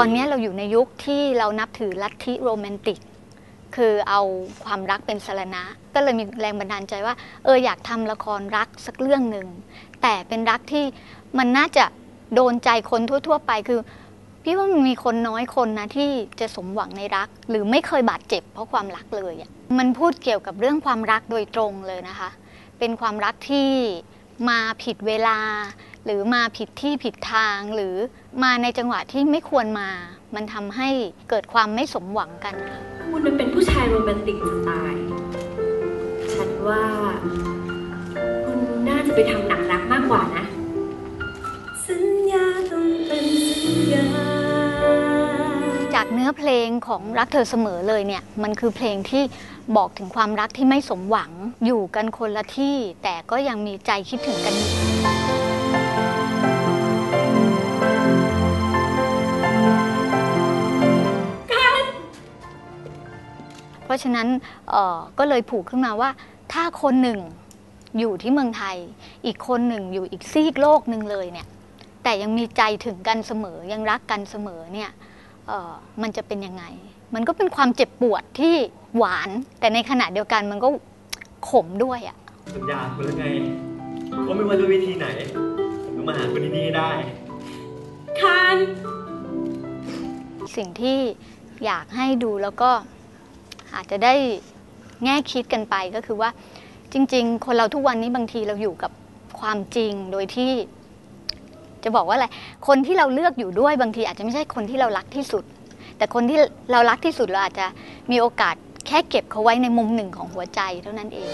อนนี้เราอยู่ในยุคที่เรานับถือลัทธิโรแมนติก คือเอาความรักเป็นสารณะ ก็เลยมีแรงบันดาลใจว่า เอออยากทำละครรักสักเรื่องหนึ่ง แต่เป็นรักที่มันน่าจะโดนใจคนทั่ว ๆ ไปคือพี่ว่ามันมีคนน้อยคนนะที่จะสมหวังในรัก หรือไม่เคยบาดเจ็บเพราะความรักเลยมันพูดเกี่ยวกับเรื่องความรักโดยตรงเลยนะคะ เป็นความรักที่มาผิดเวลา หรือมาผิดที่ผิดทางหรือมาในจังหวะที่ไม่ควรมา มันทำให้เกิดความไม่สมหวังกันค่ะคุณมันเป็นผู้ชายโรแมนติกจะตาย ฉันว่าคุณน่าจะไปทำหนังรักมากกว่านะ สัญญาต้องเป็นสัญญาจากเนื้อเพลงของรักเธอเสมอเลยเนี่ย มันคือเพลงที่บอกถึงความรักที่ไม่สมหวังอยู่กันคนละที่ แต่ก็ยังมีใจคิดถึงกันอยู่ เพราะฉะนั้นเอ่อก็เลยผูกขึ้นมาว่า ถ้าคนหนึ่งอยู่ที่เมืองไทย อีกคนหนึ่งอยู่อีกซีกโลกหนึ่งเลยเนี่ย แต่ยังมีใจถึงกันเสมอ ยังรักกันเสมอเนี่ยเอ่อมันจะเป็นยังไง มันก็เป็นความเจ็บปวดที่หวาน แต่ในขณะเดียวกันมันก็ขมด้วยอะสัญญาคุณแล้วไงว่าไม่ว่าด้วยวิธีไหนผ มาหาคุณที่นี่ได้ คาน สิ่งที่อยากให้ดูแล้วก็อาจจะได้แง่คิดกันไปก็คือว่าจริง ๆ คนเราทุกวันนี้บางทีเราอยู่กับความจริงโดยที่ จะบอกว่าอะไร คนที่เราเลือกอยู่ด้วยบางทีอาจจะไม่ใช่คนที่เรารักที่สุด แต่คนที่เรารักที่สุดเราอาจจะมีโอกาสแค่เก็บเขาไว้ในมุมหนึ่งของหัวใจเท่านั้นเอง